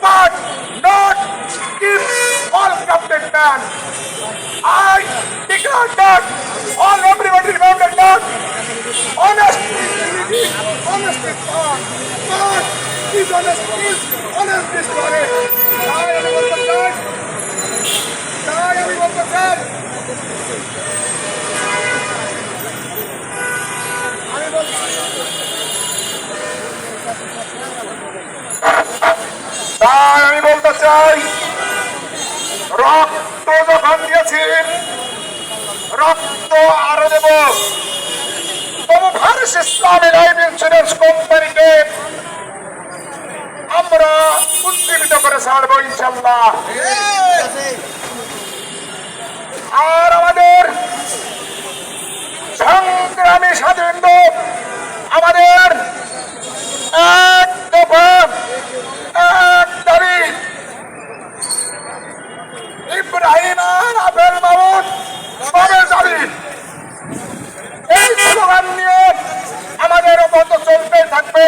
But not if all Captain man. I declare that all everybody remember that honesty, honesty, honest, honest, is honest, is honest. তাই আমি বলতে চাই, রক্ত যখন দিয়েছি রক্ত আরও দেব। তবু ভারত ইসলামী লাইফ ইন্স্যুরেন্স কোম্পানিকে আমরা উজ্জীবিত করে ছাড়বো ইনশাল্লাহ আর আমাদের সংগ্রামী স্বাধীন আমাদের এক দফা এক দাবি আর আবেল মামুন কবে যাবি এই স্লোগান নিয়ে আমাদের মতো চলতে থাকবে।